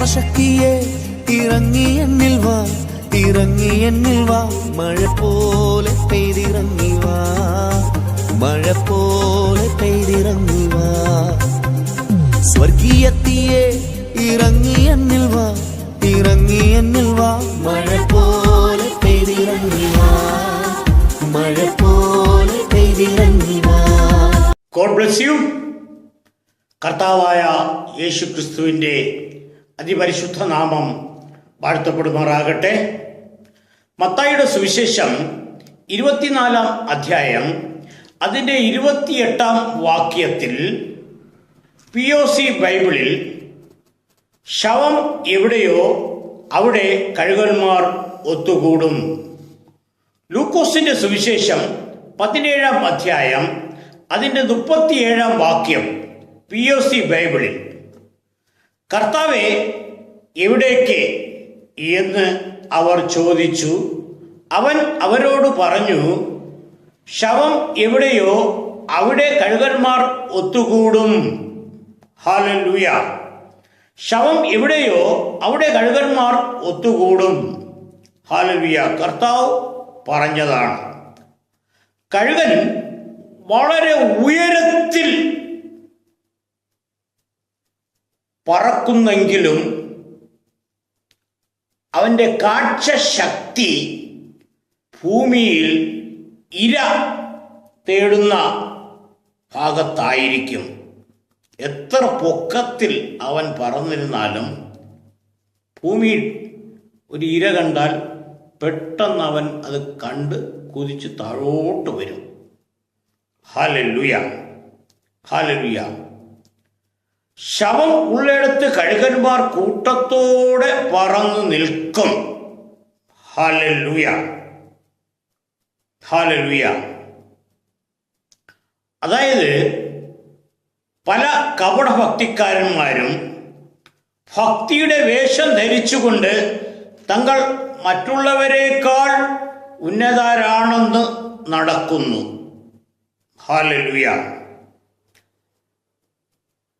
ആത്മശക്തിയെ ഇറങ്ങി എന്നിൽ വാ ഇറങ്ങി എന്നിൽ വാ. മഴ പോലെ പെയ്തിറങ്ങി വാ മഴ പോലെ പെയ്തിറങ്ങി വാ. സ്വർഗീയത്തിയെ ഇറങ്ങി എന്നിൽ വാ ഇറങ്ങി എന്നിൽ വാ. മഴ പോലെ പെയ്തിറങ്ങി വാ മഴ പോലെ പെയ്തിറങ്ങി വാ. ഗോഡ് ബ്ലെസ് യു കർത്താവായ യേശു അതിപരിശുദ്ധ നാമം വാഴ്ത്തപ്പെടുമാറാകട്ടെ. മത്തായിയുടെ സുവിശേഷം ഇരുപത്തിനാലാം അധ്യായം അതിന്റെ ഇരുപത്തിയെട്ടാം വാക്യത്തിൽ പി ഒ സി ബൈബിളിൽ ശവം എവിടെയോ അവിടെ കഴുകന്മാർ ഒത്തുകൂടും. ലൂക്കോസിന്റെ സുവിശേഷം പതിനേഴാം അധ്യായം അതിന്റെ മുപ്പത്തിയേഴാം വാക്യം പി ഒ സി ബൈബിളിൽ. കർത്താവെ എവിടേക്ക്? എന്ന് അവർ ചോദിച്ചു. അവൻ അവരോട് പറഞ്ഞു ശവം എവിടെയോ അവിടെ കഴുകന്മാർ ഒത്തുകൂടും. ഹാലൂയ ശവം എവിടെയോ അവിടെ കഴുകന്മാർ ഒത്തുകൂടും. ഹാലൂയ കർത്താവ് പറഞ്ഞതാണ്. കഴുകൻ വളരെ ഉയരത്തിൽ പറക്കുന്നെങ്കിലും അവന്റെ കാഴ്ചശക്തി ഭൂമിയിൽ ഇര തേടുന്ന ഭാഗത്തായിരിക്കും. എത്ര പൊക്കത്തിൽ അവൻ പറന്നിരുന്നാലും ഭൂമിയിൽ ഒരു ഇര കണ്ടാൽ പെട്ടെന്ന് അവൻ അത് കണ്ട് കുതിച്ച് താഴോട്ട് വരും. ഹാലലുയ ഹാലലുയ ശവം ഉള്ളിടത്ത് കഴുകന്മാർ കൂട്ടത്തോടെ പറന്നു നിൽക്കും. ഹാലലുയ ഹാലലുയ അതായത് പല കപട ഭക്തിക്കാരന്മാരും ഭക്തിയുടെ വേഷം ധരിച്ചുകൊണ്ട് തങ്ങൾ മറ്റുള്ളവരെക്കാൾ ഉന്നതരാണെന്ന് നടക്കുന്നു. ഹാലലുയ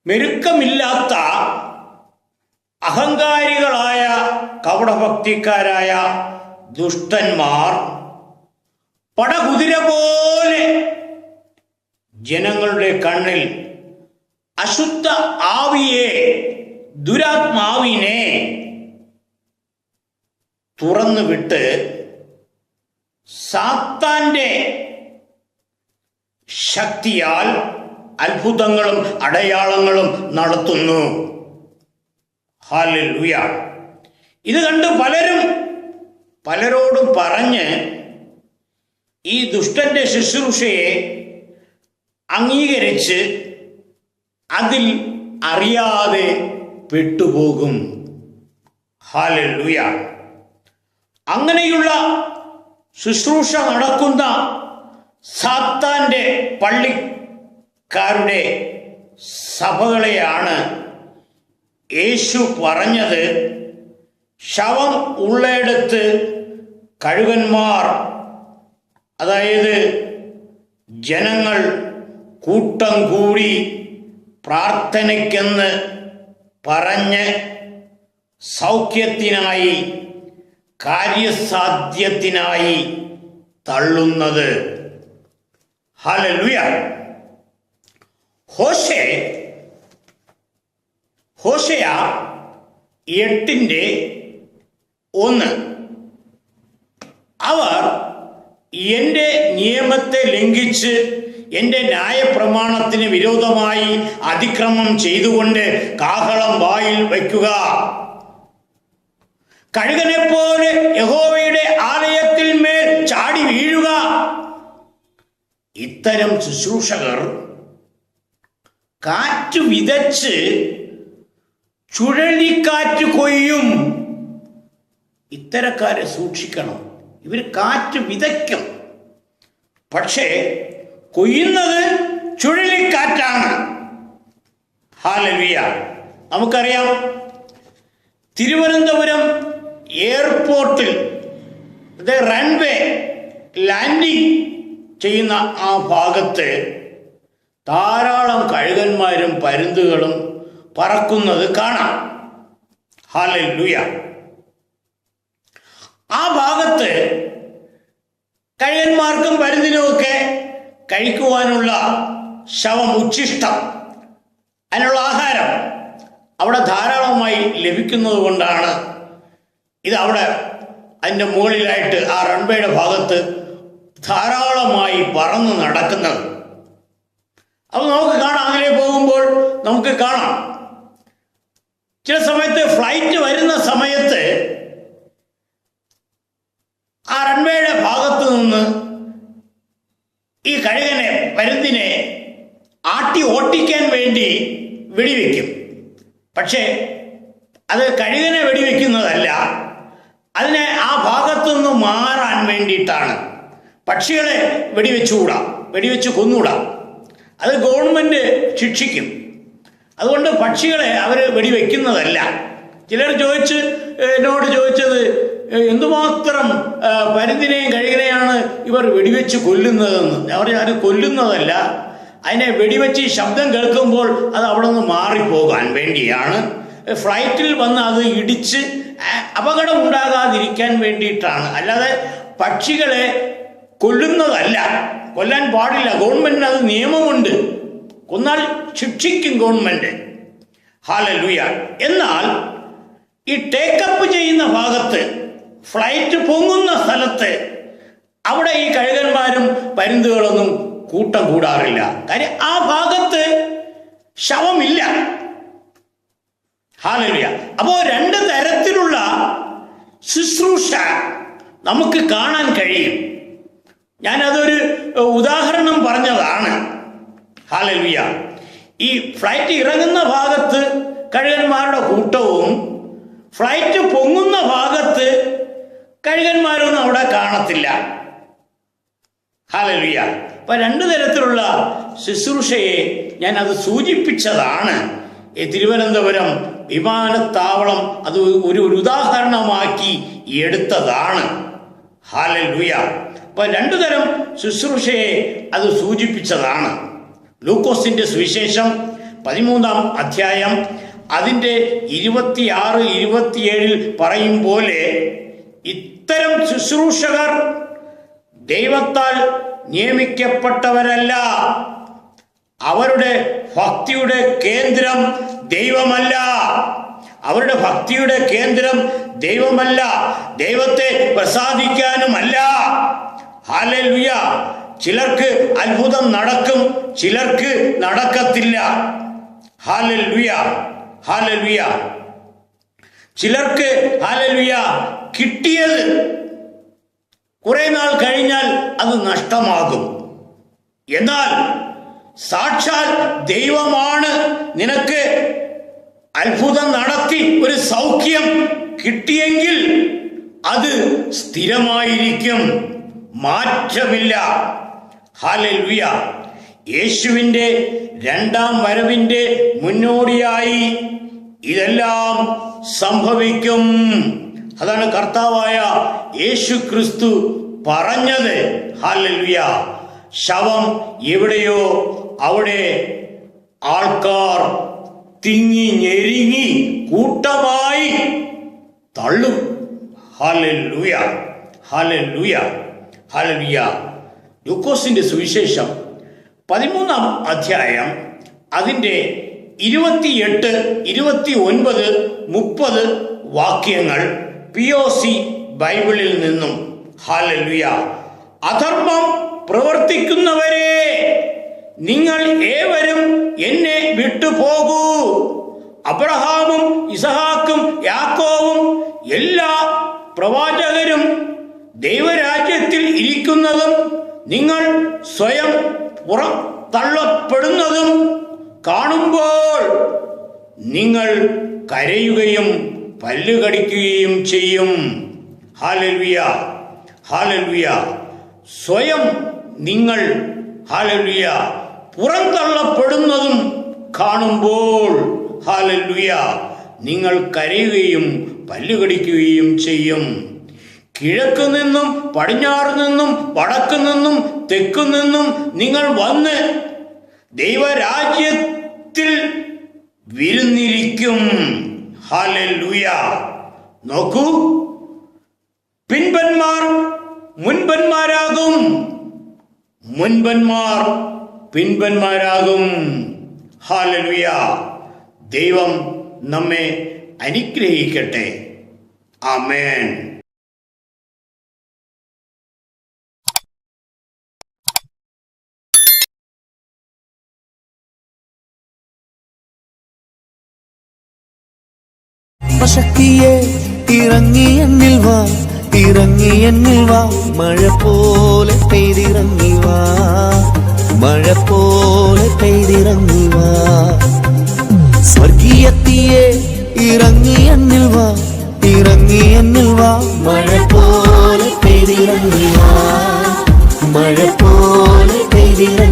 മെരുക്കമില്ലാത്ത അഹങ്കാരികളായ കപടഭക്തിക്കാരായ ദുഷ്ടന്മാർ പടകുതിര പോലെ ജനങ്ങളുടെ കണ്ണിൽ അശുദ്ധ ആവിയെ ദുരാത്മാവിനെ തുറന്നു വിട്ട് സാത്താന്റെ ശക്തിയാൽ അത്ഭുതങ്ങളും അടയാളങ്ങളും നടത്തുന്നു. ഹാലലുയ ഇത് കണ്ട് പലരും പലരോടും പറഞ്ഞ് ഈ ദുഷ്ടന്റെ ശുശ്രൂഷയെ അംഗീകരിച്ച് അതിൽ അറിയാതെ പെട്ടുപോകും. ഹാലലുയ അങ്ങനെയുള്ള ശുശ്രൂഷ നടക്കുന്ന സാത്താന്റെ പള്ളിക്കാരുടെ സഭകളെയാണ് യേശു പറഞ്ഞത് ശവം ഉള്ളയിടത്ത് കഴുകന്മാർ അതായത് ജനങ്ങൾ കൂട്ടം കൂടി പ്രാർത്ഥനയ്ക്കെന്ന് പറഞ്ഞ് സൗഖ്യത്തിനായി കാര്യസാധ്യത്തിനായി തള്ളുന്നത്. ഹലലുയ ഹോഷെ ഹോഷയ എട്ടിന്റെ ഒന്ന്. അവർ എന്റെ നിയമത്തെ ലംഘിച്ച് എന്റെ ന്യായപ്രമാണത്തിന് വിരോധമായി അതിക്രമം ചെയ്തുകൊണ്ട് കാഹളം വായിൽ വയ്ക്കുക. കഴുകനെ പോലെ യഹോവയുടെ ആലയത്തിൽ മേൽ ചാടി വീഴുക. ഇത്തരം ശുശ്രൂഷകർ കാറ്റ് വിതച്ച് ചുഴലിക്കാറ്റ് കൊയ്യും. ഇത്തരക്കാരെ സൂക്ഷിക്കണം. ഇവർ കാറ്റ് വിതയ്ക്കും. പക്ഷേ കൊയ്യുന്നത് ചുഴലിക്കാറ്റാണ്. ഹാലവിയ നമുക്കറിയാം തിരുവനന്തപുരം എയർപോർട്ടിൽ റൺവേ ലാൻഡിങ് ചെയ്യുന്ന ആ ഭാഗത്ത് ധാരാളം കഴുകന്മാരും പരുന്തുകളും പറക്കുന്നത് കാണാം. ഹാലൂയ ആ ഭാഗത്ത് കഴുകന്മാർക്കും പരുന്തിനുമൊക്കെ കഴിക്കുവാനുള്ള ശവം ഉച്ഛിഷ്ടം അതിനുള്ള ആഹാരം അവിടെ ധാരാളമായി ലഭിക്കുന്നത് കൊണ്ടാണ് ഇത് അവിടെ അതിന്റെ മുകളിലായിട്ട് ആ റൺവേയുടെ ഭാഗത്ത് ധാരാളമായി പറന്ന് നടക്കുന്നത്. അത് നമുക്ക് കാണാം. അങ്ങനെ പോകുമ്പോൾ നമുക്ക് കാണാം. ചില സമയത്ത് ഫ്ലൈറ്റ് വരുന്ന സമയത്ത് ആ റൺവേയുടെ ഭാഗത്ത് നിന്ന് ഈ കഴുകനെ പരുന്തിനെ ആട്ടി ഓട്ടിക്കാൻ വേണ്ടി വെടിവെക്കും. പക്ഷേ അത് കഴുകനെ വെടിവെക്കുന്നതല്ല. അതിനെ ആ ഭാഗത്തു നിന്ന് മാറാൻ വേണ്ടിയിട്ടാണ്. പക്ഷികളെ വെടിവെച്ചുകൂടാം. വെടിവെച്ച് കൊന്നുകൂടാ അത് ഗവൺമെന്റ് ശിക്ഷിക്കും. അതുകൊണ്ട് പക്ഷികളെ അവർ വെടിവെക്കുന്നതല്ല. ചിലർ ചോദിച്ച് എന്നോട് ചോദിച്ചത് എന്തുമാത്രം ആ, പരുന്തിനെയും കഴുകനെയാണ് ഇവർ വെടിവെച്ച് കൊല്ലുന്നതെന്ന്. അവർ അത് കൊല്ലുന്നതല്ല. അതിനെ വെടിവെച്ച് ശബ്ദം കേൾക്കുമ്പോൾ അത് അവിടെ നിന്ന് മാറിപ്പോകാൻ വേണ്ടിയാണ്. ഫ്ലൈറ്റിൽ വന്ന് അത് ഇടിച്ച് അപകടം ഉണ്ടാകാതിരിക്കാൻ വേണ്ടിയിട്ടാണ്. അല്ലാതെ പക്ഷികളെ കൊല്ലുന്നതല്ല. കൊല്ലാൻ പാടില്ല. ഗവൺമെന്റിന് അത് നിയമമുണ്ട്. കൊന്നാൽ ശിക്ഷിക്കും ഗവൺമെന്റ്. ഹാലലുയ. എന്നാൽ ഈ ടേക്കപ്പ് ചെയ്യുന്ന ഭാഗത്ത് ഫ്ലൈറ്റ് പൊങ്ങുന്ന സ്ഥലത്ത് അവിടെ ഈ കഴുകന്മാരും പരുന്തുകളൊന്നും കൂട്ടം കൂടാറില്ല. കാര്യം ആ ഭാഗത്ത് ശവമില്ല. ഹാലലുയ. അപ്പോ രണ്ട് തരത്തിലുള്ള ശുശ്രൂഷ നമുക്ക് കാണാൻ കഴിയും. ഞാനതൊരു അതൊരു ഉദാഹരണം പറഞ്ഞതാണ്. ഹാലൽവിയ ഈ ഫ്ലൈറ്റ് ഇറങ്ങുന്ന ഭാഗത്ത് കഴുകന്മാരുടെ കൂട്ടവും ഫ്ലൈറ്റ് പൊങ്ങുന്ന ഭാഗത്ത് കഴുകന്മാരൊന്നും അവിടെ കാണത്തില്ല. ഹാലൽവിയ അപ്പൊ രണ്ടു തരത്തിലുള്ള ശുശ്രൂഷയെ ഞാൻ അത് സൂചിപ്പിച്ചതാണ് തിരുവനന്തപുരം വിമാനത്താവളം അത് ഒരു ഉദാഹരണമാക്കി എടുത്തതാണ്. ഹാലലുയ. അപ്പൊ രണ്ടു തരം ശുശ്രൂഷയെ അത് സൂചിപ്പിച്ചതാണ്. ലൂക്കോസിന്റെ സുവിശേഷം പതിമൂന്നാം അധ്യായം അതിന്റെ ഇരുപത്തിയാറ് ഇരുപത്തിയേഴിൽ പറയും പോലെ ഇത്തരം ശുശ്രൂഷകർ ദൈവത്താൽ നിയമിക്കപ്പെട്ടവരല്ല. അവരുടെ ഭക്തിയുടെ കേന്ദ്രം ദൈവമല്ല. അവരുടെ ഭക്തിയുടെ കേന്ദ്രം ദൈവമല്ല. ദൈവത്തെ പ്രസാദിക്കാനുമല്ല. ഹാലലുയ ചിലർക്ക് അത്ഭുതം നടക്കും ചിലർക്ക് നടക്കത്തില്ല. ഹാലലുയ ഹാലലുയ ചിലർക്ക് ഹാലലുയ കിട്ടിയത് കുറെ നാൾ കഴിഞ്ഞാൽ അത് നഷ്ടമാകും. എന്നാൽ സാക്ഷാൽ ദൈവമാണ് നിനക്ക് അത്ഭുതം നടത്തി ഒരു സൗഖ്യം കിട്ടിയെങ്കിൽ അത് സ്ഥിരമായിരിക്കും. മാറ്റമില്ല. ഹാലൽവിയ യേശുവിന്റെ രണ്ടാം വരവിന്റെ മുന്നോടിയായി ഇതെല്ലാം സംഭവിക്കും. അതാണ് കർത്താവായ യേശു ക്രിസ്തു പറഞ്ഞത്. ഹാലൽവിയ ശവം എവിടെയോ അവിടെ ആൾക്കാർ തിങ്ങി ഞെരുങ്ങി കൂട്ടമായി തള്ളും. ഹാലൂയ ഹാലൂയ ഹാലൂയ ലൂക്കോസിന്റെ സുവിശേഷം പതിമൂന്നാം അധ്യായം അതിന്റെ ഇരുപത്തിയെട്ട് ഇരുപത്തി ഒൻപത് മുപ്പത് വാക്യങ്ങൾ പി ഒ സി ബൈബിളിൽ നിന്നും. ഹാലലുയ അധർമ്മം പ്രവർത്തിക്കുന്നവരെ നിങ്ങൾ ഏവരും എന്നെ വിട്ടുപോകൂ. അബ്രഹാമും ഇസഹാക്കും യാക്കോവും എല്ലാ പ്രവാചകരും ദൈവരാജ്യത്തിൽ ഇരിക്കുന്നതും നിങ്ങൾ സ്വയം പുറത്തള്ളപ്പെടുന്നതും കാണുമ്പോൾ നിങ്ങൾ കരയുകയും പല്ലുകടിക്കുകയും ചെയ്യും. ഹാലൽവിയ ഹാലൽവിയ സ്വയം നിങ്ങൾ ഹാലൽവിയ പുറന്തള്ളപ്പെടുന്നതും കാണുമ്പോൾ ഹാലൽവിയ നിങ്ങൾ കരയുകയും പല്ലുകടിക്കുകയും ചെയ്യും. കിഴക്ക് നിന്നും പടിഞ്ഞാറ് നിന്നും വടക്കു നിന്നും തെക്കു നിന്നും നിങ്ങൾ വന്ന് ദൈവരാജ്യത്തിൽ വിരുന്നിരിക്കും. നോക്കൂ. പിൻപന്മാർ മുൻപന്മാരാകും. മുൻപന്മാർ പിൻപന്മാരാകും. ഹാലലുയ ദൈവം നമ്മെ അനുഗ്രഹിക്കട്ടെ. ആമേൻ. ശക്തിയെ ഇറങ്ങി എന്നിൽ വാ ഇറങ്ങി വാ. മഴ പോലെ പെയ്തിറങ്ങി വാ മഴ പോലെ പെയ്തിറങ്ങി വാ. സ്വർഗീയത്തിയെ ഇറങ്ങി എന്നിൽ വാ ഇറങ്ങി വാ. മഴ പോലെ പെയ്തിറങ്ങി വാ മഴ പോലെ പെയ്തിറങ്ങി